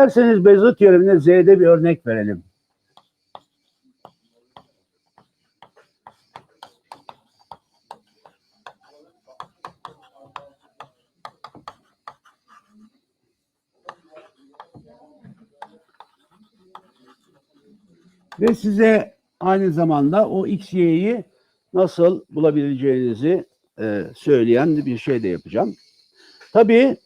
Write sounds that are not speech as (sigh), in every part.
İsterseniz Bezout teoremine Z'de bir örnek verelim. Ve size aynı zamanda o x, y'yi nasıl bulabileceğinizi e, söyleyen bir şey de yapacağım. Tabii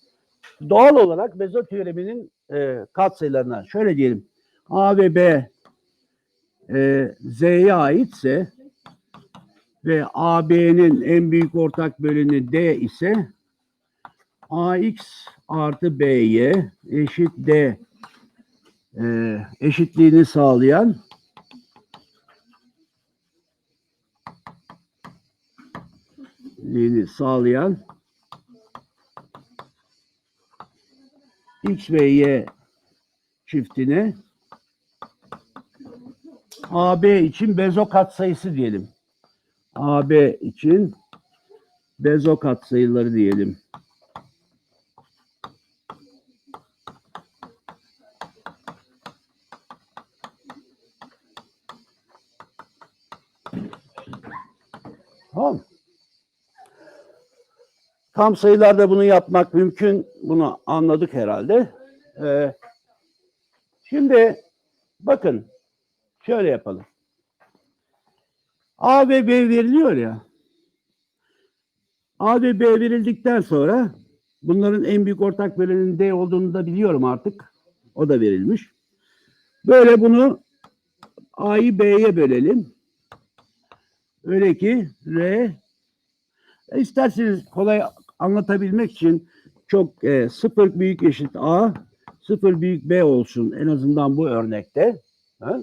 doğal olarak Bezout teoreminin e, katsayılarına şöyle diyelim. A ve B e, Z'ye aitse ve AB'nin en büyük ortak böleni D ise AX artı BY eşit D e, eşitliğini sağlayan sağlayan X ve Y çiftine AB için bezo katsayısı diyelim. AB için bezo katsayıları diyelim. Tamam. Tam sayılarda bunu yapmak mümkün. Bunu anladık herhalde. Ee, şimdi bakın şöyle yapalım. A ve B veriliyor ya. A ve B verildikten sonra bunların en büyük ortak bölenin D olduğunu da biliyorum artık. O da verilmiş. Böyle bunu A'yı B'ye bölelim. Öyle ki R e, isterseniz kolay anlatabilmek için çok e, sıfır büyük eşit A, sıfır büyük B olsun en azından bu örnekte. Ha?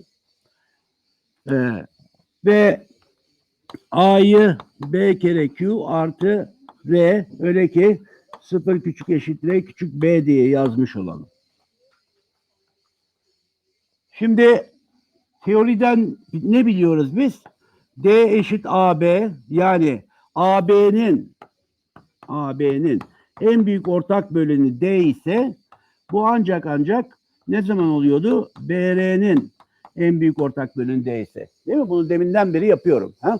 E, ve A'yı B kere Q artı R öyle ki sıfır küçük eşit R küçük B diye yazmış olalım. Şimdi teoriden ne biliyoruz biz? D eşit AB yani AB'nin AB'nin en büyük ortak böleni D ise bu ancak ancak ne zaman oluyordu? BR'nin en büyük ortak böleni D ise. Değil mi? Bunu deminden beri yapıyorum. Ha?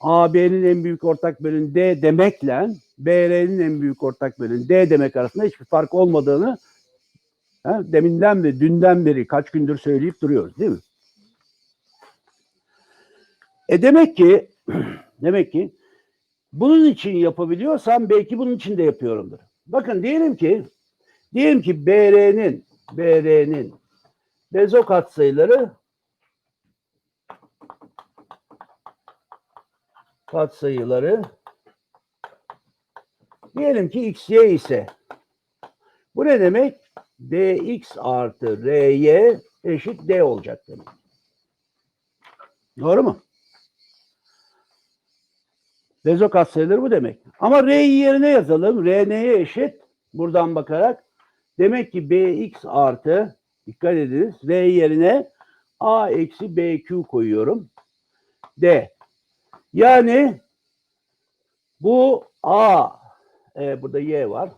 AB'nin en büyük ortak böleni D demekle BR'nin en büyük ortak böleni D demek arasında hiçbir fark olmadığını ha, deminden beri, dünden beri kaç gündür söyleyip duruyoruz değil mi? E demek ki (clears throat) demek ki bunun için yapabiliyorsam belki bunun için de yapıyorumdur. Bakın diyelim ki diyelim ki BR'nin BR'nin bezo katsayıları katsayıları diyelim ki XY ise bu ne demek? DX artı RY eşit D olacak demek. Doğru mu? Bezo katsayıları bu demek. Ama R'yi yerine yazalım. R neye eşit? Buradan bakarak. Demek ki BX artı dikkat ediniz. R yerine A eksi BQ koyuyorum. D. Yani bu A e, burada Y var.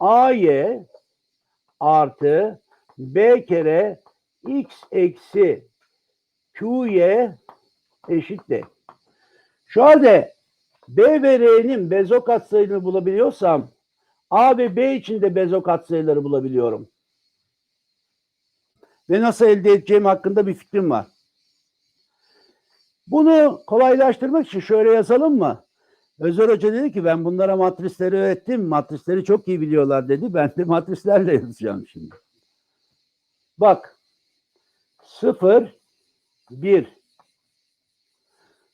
AY artı B kere X eksi QY eşit D. Şu halde B ve R'nin bezo katsayılarını bulabiliyorsam A ve B için de bezo katsayıları bulabiliyorum. Ve nasıl elde edeceğim hakkında bir fikrim var. Bunu kolaylaştırmak için şöyle yazalım mı? Özer Hoca dedi ki ben bunlara matrisleri öğrettim. Matrisleri çok iyi biliyorlar dedi. Ben de matrislerle yazacağım şimdi. Bak. 0 1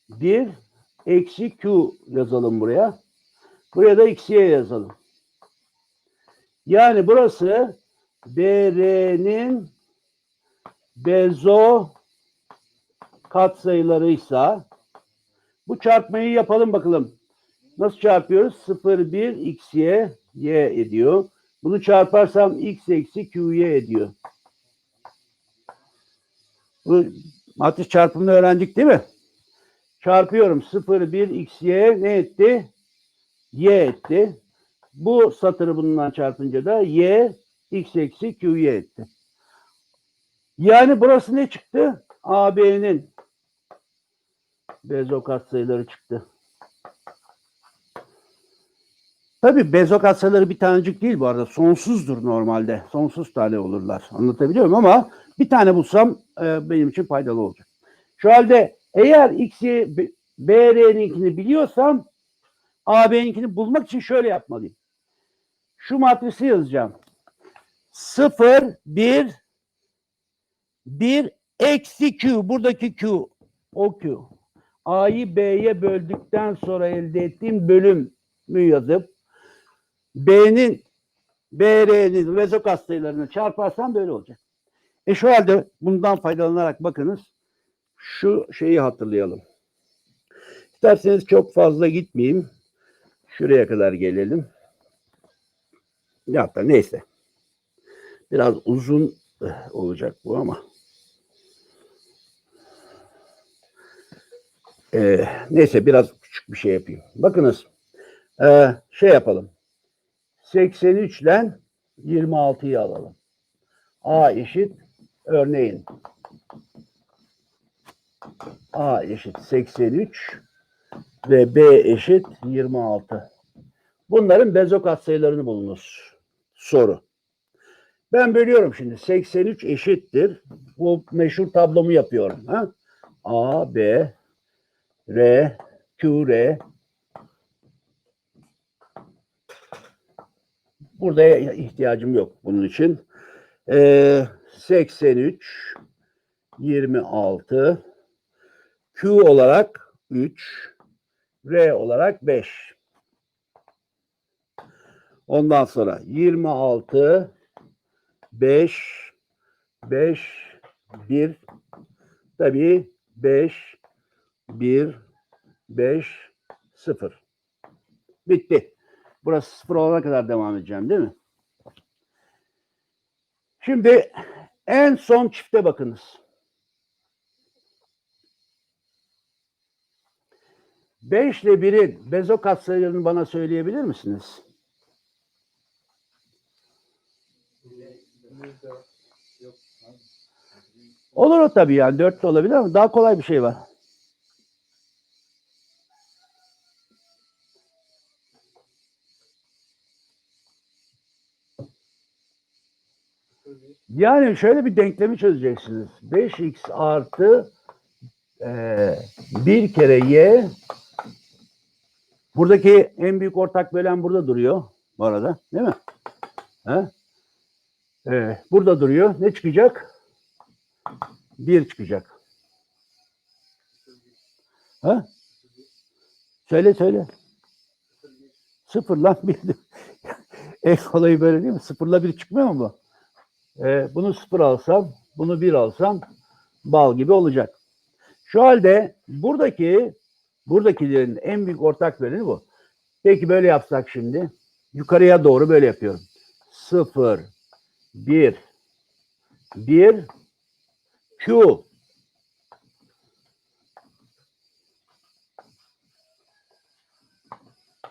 1 eksi Q yazalım buraya. Buraya da x'ye yazalım. Yani burası BR'nin bezo katsayılarıysa bu çarpmayı yapalım bakalım. Nasıl çarpıyoruz? 0, 1, xy, y ediyor. Bunu çarparsam x eksi qy ediyor. Bu matris çarpımını öğrendik değil mi? Çarpıyorum. 0, 1, xy ne etti? Y etti. Bu satırı bundan çarpınca da y x eksi q'ye etti. Yani burası ne çıktı? AB'nin bezo katsayıları çıktı. Tabii bezo katsayıları bir tanecik değil bu arada. Sonsuzdur normalde. Sonsuz tane olurlar. Anlatabiliyor muyum? Ama bir tane bulsam e, benim için faydalı olacak. Şu halde eğer x'i BR'ninkini biliyorsam AB'ninkini bulmak için şöyle yapmalıyım. Şu matrisi yazacağım. 0, 1, 1 eksi Q. Buradaki Q. O Q. A'yı B'ye böldükten sonra elde ettiğim bölümü yazıp B'nin BR'nin rezo katsayılarını çarparsam böyle olacak. E şu halde bundan faydalanarak bakınız şu şeyi hatırlayalım. İsterseniz çok fazla gitmeyeyim. Şuraya kadar gelelim. Ya da neyse. Biraz uzun eh, olacak bu ama. Ee, neyse biraz küçük bir şey yapayım. Bakınız. ee, şey yapalım. 83 ile 26'yı alalım. A eşit örneğin A eşit 83 ve B eşit 26. Bunların bezo katsayılarını bulunuz. Soru. Ben bölüyorum şimdi. 83 eşittir. Bu meşhur tablomu yapıyorum. Ha? A, B, R, Q, R. Burada ihtiyacım yok bunun için. Ee, 83, 26, Q olarak 3, R olarak 5. Ondan sonra 26, 5, 5, 1, tabii 5, 1, 5, 0. Bitti. Burası sıfır olana kadar devam edeceğim değil mi? Şimdi en son çifte bakınız. 5 ile 1'in bezo katsayılarını bana söyleyebilir misiniz? Olur o tabii yani 4 de olabilir ama daha kolay bir şey var. Yani şöyle bir denklemi çözeceksiniz. 5x artı eee 1 kere y buradaki en büyük ortak bölen burada duruyor bu arada değil mi? Ha? Ee, burada duruyor. Ne çıkacak? 1 çıkacak. Ha? Söyle söyle. Sıfırla bir. (laughs) en kolayı böyle değil mi? Sıfırla bir çıkmıyor mu? Ee, bunu sıfır alsam, bunu bir alsam bal gibi olacak. Şu halde buradaki buradakilerin en büyük ortak böleni bu. Peki böyle yapsak şimdi. Yukarıya doğru böyle yapıyorum. Sıfır, bir, bir, Q.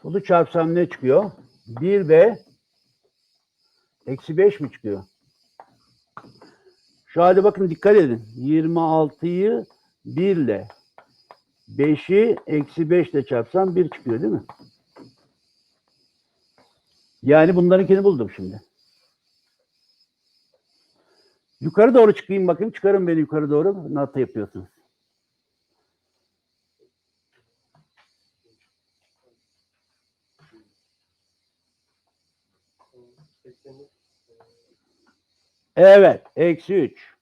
Bunu çarpsam ne çıkıyor? 1 ve eksi 5 mi çıkıyor? Şu halde bakın dikkat edin. 26'yı 1 ile 5'i eksi 5 ile çarpsam 1 çıkıyor değil mi? Yani bunlarınkini buldum şimdi. Yukarı doğru çıkayım bakayım. Çıkarın beni yukarı doğru. Nasıl yapıyorsunuz? Evet. Eksi 3.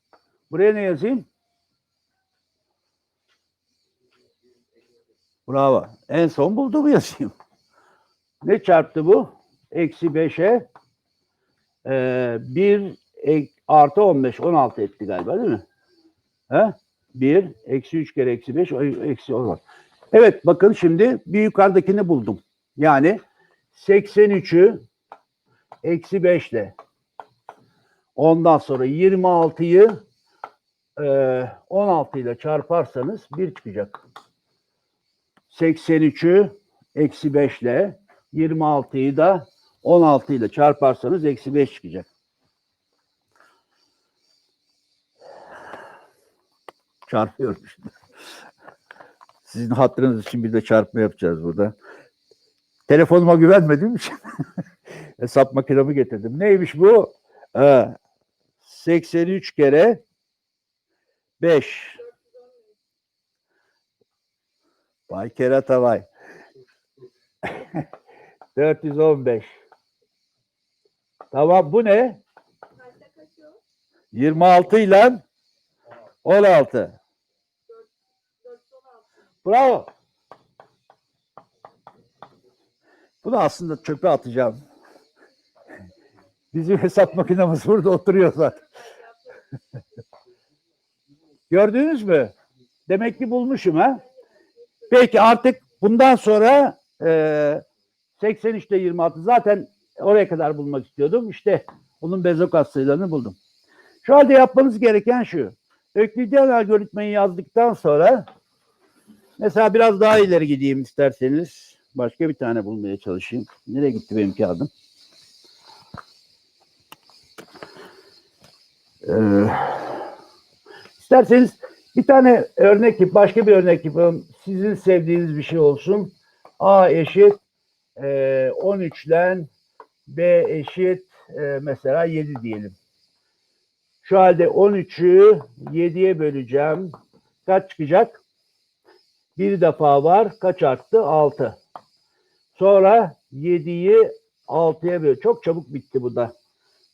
Buraya ne yazayım? Bravo. En son bulduğumu yazayım. Ne çarptı bu? Eksi 5'e e, 1 ek, artı 15, 16 etti galiba değil mi? He? 1, eksi 3 kere eksi 5, o- eksi 10. Evet bakın şimdi bir yukarıdakini buldum. Yani 83'ü eksi 5 ile ondan sonra 26'yı e, 16 ile çarparsanız 1 çıkacak. 83'ü eksi 5 ile 26'yı da 16 ile çarparsanız eksi 5 çıkacak. Çarpıyorum şimdi. Sizin hatırınız için bir de çarpma yapacağız burada. Telefonuma güvenmediğim için (laughs) hesap makinemi getirdim. Neymiş bu? Ha, 83 kere 5. Vay kerata vay. 415. Tamam bu ne? 26 ile 16. Bravo. Bunu aslında çöpe atacağım. Bizim hesap makinemiz burada oturuyor zaten. Gördünüz mü? Demek ki bulmuşum ha. Peki artık bundan sonra e, 83'te 26 zaten oraya kadar bulmak istiyordum. İşte onun bezok sayılarını buldum. Şu halde yapmanız gereken şu. Öklidyen algoritmayı yazdıktan sonra mesela biraz daha ileri gideyim isterseniz. Başka bir tane bulmaya çalışayım. Nereye gitti benim kağıdım? Ee, isterseniz bir tane örnek başka bir örnek yapalım. Sizin sevdiğiniz bir şey olsun. A eşit e, 13 ile B eşit e, mesela 7 diyelim. Şu halde 13'ü 7'ye böleceğim. Kaç çıkacak? Bir defa var. Kaç arttı? 6. Sonra 7'yi 6'ya böl. Çok çabuk bitti bu da.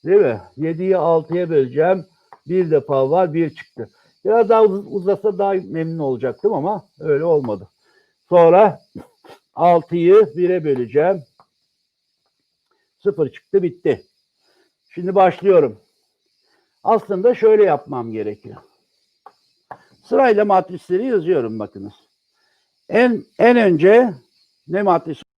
Değil mi? 7'yi 6'ya böleceğim. Bir defa var. 1 çıktı. Biraz daha uz- uzasa daha memnun olacaktım ama öyle olmadı. Sonra (laughs) 6'yı 1'e böleceğim. 0 çıktı bitti. Şimdi başlıyorum. Aslında şöyle yapmam gerekiyor. Sırayla matrisleri yazıyorum bakınız. En en önce ne matrisi